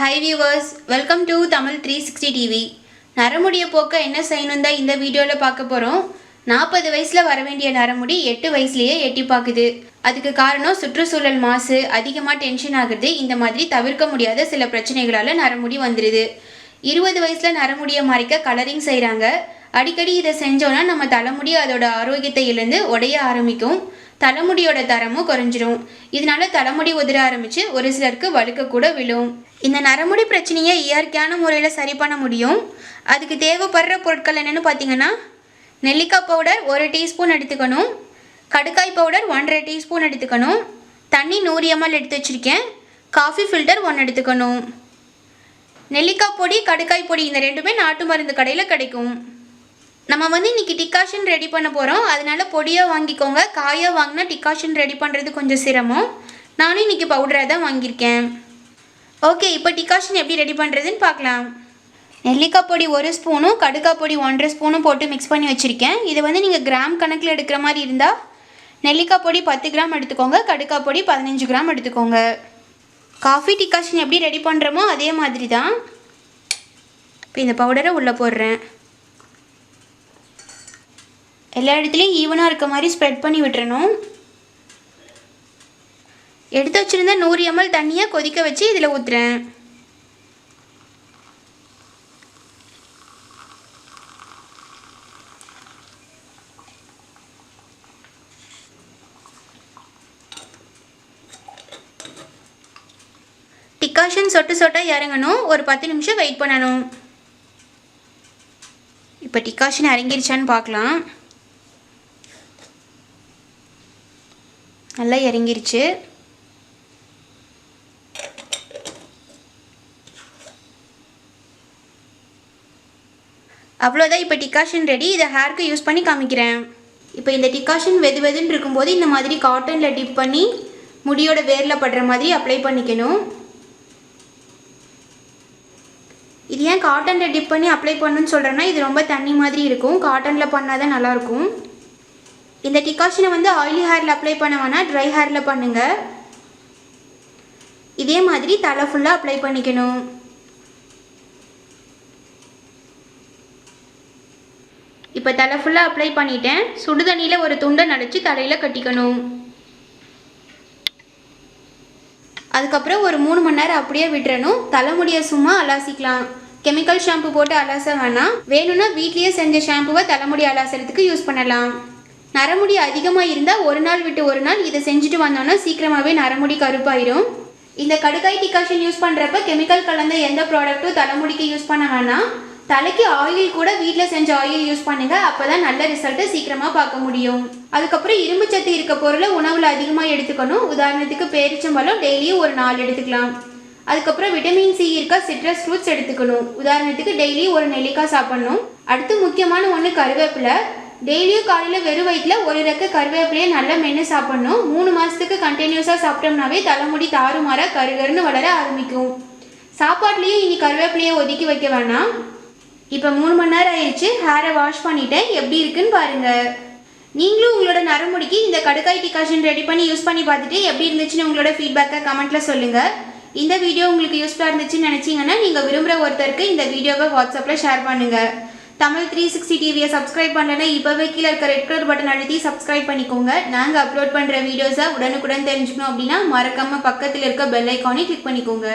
Hi viewers welcome to Tamil three sixty TV நரமுடிய போக்க என்ன செய்யணும் தான் இந்த வீடியோவில் பார்க்க போகிறோம் நாற்பது வயசில் வர வேண்டிய நரமுடி எட்டு வயசுலேயே எட்டி பார்க்குது அதுக்கு காரணம் சுற்றுச்சூழல் மாசு அதிகமாக டென்ஷன் ஆகுது. இந்த மாதிரி தவிர்க்க முடியாத சில பிரச்சனைகளால் நரமுடி வந்துடுது இருபது வயசில் நரமுடியை மறைக்க கலரிங் செய்கிறாங்க அடிக்கடி இதை செஞ்சோன்னா நம்ம தலைமுடி அதோட ஆரோக்கியத்தை இழந்து உடைய ஆரம்பிக்கும். தலைமுடியோட தரமும் குறைஞ்சிரும். இதனால தலைமுடி உதிர ஆரம்பித்து ஒரு சிலருக்கு வழுக்க கூட விழும். இந்த நரமுடி பிரச்சனையை இயற்கையான முறையில் சரி பண்ண முடியும். அதுக்கு தேவைப்படுற பொருட்கள் என்னென்னு பார்த்தீங்கன்னா நெல்லிக்காய் பவுடர் ஒரு டீஸ்பூன் எடுத்துக்கணும். கடுக்காய் பவுடர் ஒன்றரை டீஸ்பூன் எடுத்துக்கணும். தண்ணி நூறு எம்எல் எடுத்து வச்சுருக்கேன். காஃபி ஃபில்டர் ஒன்று எடுத்துக்கணும். நெல்லிக்காய் பொடி கடுக்காய் பொடி இந்த ரெண்டுமே நாட்டு மருந்து கடையில் கிடைக்கும். நம்ம வந்து இன்னைக்கு டிகாஷன் ரெடி பண்ண போகிறோம் அதனால பொடியாக வாங்கிக்கோங்க. காயாக வாங்கினா டிகாஷன் ரெடி பண்ணுறது கொஞ்சம் சிரமம். நானும் இன்றைக்கி பவுடராக தான் வாங்கியிருக்கேன். ஓகே இப்போ டிகாஷன் எப்படி ரெடி பண்ணுறதுன்னு பார்க்கலாம். நெல்லிக்காய் பொடி ஒரு ஸ்பூனும் கடுக்காய் பொடி ஒன்றரை ஸ்பூனும் போட்டு மிக்ஸ் பண்ணி வச்சுருக்கேன். இது வந்து நீங்கள் கிராம் கணக்கில் எடுக்கிற மாதிரி இருந்தால் நெல்லிக்காய் பொடி பத்து கிராம் எடுத்துக்கோங்க கடுக்காய் பொடி பதினஞ்சு கிராம் எடுத்துக்கோங்க. காஃபி டிகாஷன் எப்படி ரெடி பண்ணுறோமோ அதே மாதிரி தான். இப்போ இந்த பவுடரை உள்ளே போடுறேன். எல்லா இடத்துலையும் ஈவனாக இருக்க மாதிரி ஸ்ப்ரெட் பண்ணி விட்டுறணும். எடுத்து வச்சுருந்த நூறு எம்எல் தண்ணியை கொதிக்க வச்சு இதில் ஊற்றுறேன் டிகாஷன் சொட்டு சொட்டாக இறங்கணும். ஒரு பத்து நிமிஷம் வெயிட் பண்ணணும். இப்போ டிகாஷன் இறங்கிருச்சான்னு பார்க்கலாம். நல்லா இறங்கிருச்சு. அவ்வளோதான். இப்போ டிகாஷன் ரெடி இதை ஹேர்க்கு யூஸ் பண்ணி காமிக்கிறேன். இப்போ இந்த டிகாஷன் வெது வெதுன்னு இருக்கும்போது இந்த மாதிரி காட்டனில் டிப் பண்ணி முடியோட வேரில் படுற மாதிரி அப்ளை பண்ணிக்கணும். இது ஏன் காட்டனில் டிப் பண்ணி அப்ளை பண்ணுன்னு சொல்கிறேன்னா இது ரொம்ப தண்ணி மாதிரி இருக்கும். காட்டனில் பண்ணால் தான் நல்லாயிருக்கும். இந்த டிகாஷனை வந்து ஆயிலி ஹேரில் அப்ளை பண்ண வேணால் ட்ரை ஹேரில் பண்ணுங்கள் இதே மாதிரி தலை ஃபுல்லாக அப்ளை பண்ணிக்கணும். இப்போ தலை ஃபுல்லாக அப்ளை பண்ணிட்டேன். சுடு தண்ணியில் ஒரு துண்டை நனைச்சி தலையில் கட்டிக்கணும். அதுக்கப்புறம் ஒரு மூணு மணி நேரம் அப்படியே விட்டுறணும். தலைமுடியை சும்மா அலாசிக்கலாம். கெமிக்கல் ஷாம்பு போட்டு அலாச வேணாம். வேணும்னா வீட்லேயே செஞ்ச ஷாம்புவை தலைமுடி அலாசறதுக்கு யூஸ் பண்ணலாம். நரமுடி அதிகமாக இருந்தால் ஒரு நாள் விட்டு ஒரு நாள் இதை செஞ்சுட்டு வந்தோன்னா சீக்கிரமாகவே நரமுடி கருப்பாயிரும். இந்த கடுக்காய் டிகாஷன் யூஸ் பண்ணுறப்ப கெமிக்கல் கலந்த எந்த ப்ராடக்ட்டும் தலைமுடிக்கு யூஸ் பண்ண வேணாம். தலைக்கு ஆயில் கூட வீட்டில் செஞ்ச ஆயில் யூஸ் பண்ணுங்க அப்பதான் நல்ல ரிசல்ட்டை சீக்கிரமாக பார்க்க முடியும். அதுக்கப்புறம் இரும்பு சத்து இருக்க பொருளை உணவில் அதிகமாக எடுத்துக்கணும். உதாரணத்துக்கு பேரிச்சம்பழம் டெய்லியும் ஒரு நாலு எடுத்துக்கலாம். அதுக்கப்புறம் விட்டமின் சி இருக்க சிட்ரஸ் ஃப்ரூட்ஸ் எடுத்துக்கணும். உதாரணத்துக்கு டெய்லி ஒரு நெல்லிக்காய் சாப்பிடணும். அடுத்து முக்கியமான ஒன்று கருவேப்பிலை. டெய்லியும் காலையில் வெறும் வயிற்றில் ஒரு ரெக்க கருவேப்பிலையை நல்லா மென்று சாப்பிடணும். மூணு மாதத்துக்கு கண்டினியூஸாக சாப்பிட்டோம்னாவே தலைமுடி தாறுமாற கருகருன்னு வளர ஆரம்பிக்கும். சாப்பாட்லேயும் இனி கருவேப்பிலையை ஒதுக்கி வைக்க வேணாம். இப்போ மூணு மணி நேரம் ஆயிடுச்சு ஹேரை வாஷ் பண்ணிட்டேன். எப்படி இருக்குன்னு பாருங்க. நீங்களும் உங்களோட நரமுடிக்கு இந்த கடுக்காய் டிகாஷன் ரெடி பண்ணி யூஸ் பண்ணி பார்த்துட்டு எப்படி இருந்துச்சுன்னு உங்களோட ஃபீட்பேக்கை கமெண்ட்டில் சொல்லுங்கள் இந்த வீடியோ உங்களுக்கு யூஸ்ஃபுல்லாக இருந்துச்சுன்னு நினச்சிங்கன்னா நீங்கள் விரும்புகிற ஒருத்தருக்கு இந்த வீடியோவை வாட்ஸ்அப்பில் ஷேர் பண்ணுங்கள் தமிழ் த்ரீ சிக்ஸ்டி டிவியை சப்ஸ்கிரைப் பண்ணலன்னா இப்போவே கீழே இருக்க ரெட் கலர் பட்டன் அழுத்தி சப்ஸ்கிரைப் பண்ணிக்கோங்க. நாங்கள் அப்லோட் பண்ணுற வீடியோஸை உடனுக்குடன் தெரிஞ்சுக்கணும் அப்படின்னா மறக்காமல் பக்கத்தில் இருக்க பெல் ஐக்கானே கிளிக் பண்ணிக்கோங்க.